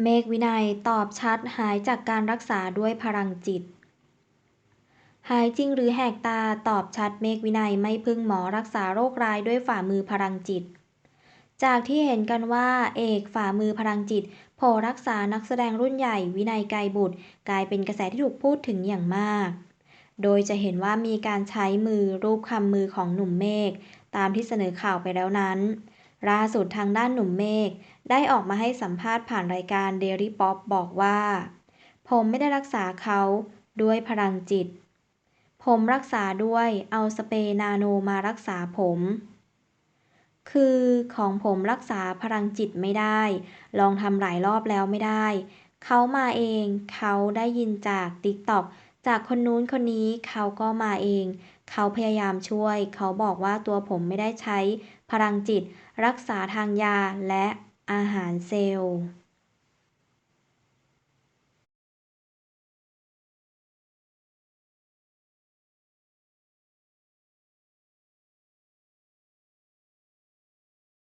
เมฆวินัยตอบชัดหายจากการรักษาด้วยพลังจิต หายจริงหรือแหกตาตอบชัดเมฆวินัยไม่พึ่งหมอรักษาโรคร้ายด้วยฝ่ามือพลังจิต จากที่เห็นกันว่า เอกฝ่ามือพลังจิตโผรักษานักแสดงรุ่นใหญ่วินัยไกรบุตร กลายเป็นกระแสที่ถูกพูดถึงอย่างมาก โดยจะเห็นว่ามีการใช้มือรูปคำมือของหนุ่มเมฆตามที่เสนอข่าวไปแล้วนั้น ล่าสุดทางด้านหนุ่มเมฆได้ออกมาให้สัมภาษณ์ผ่านรายการ Daily Pop บอกว่า ผมไม่ได้รักษาเขาด้วยพลังจิต ผมรักษาด้วยเอาสเปรย์นาโนมารักษาผม คือของผมรักษาพลังจิตไม่ได้ ลองทำหลายรอบแล้วไม่ได้ เขามาเองเขาได้ยินจากติ๊กต็อก จากคนนู้นคนนี้เขาก็มาเอง เขาพยายามช่วย เขาบอกว่าตัวผมไม่ได้ใช้พลังจิต รักษาทางยาและอาหารเซลล์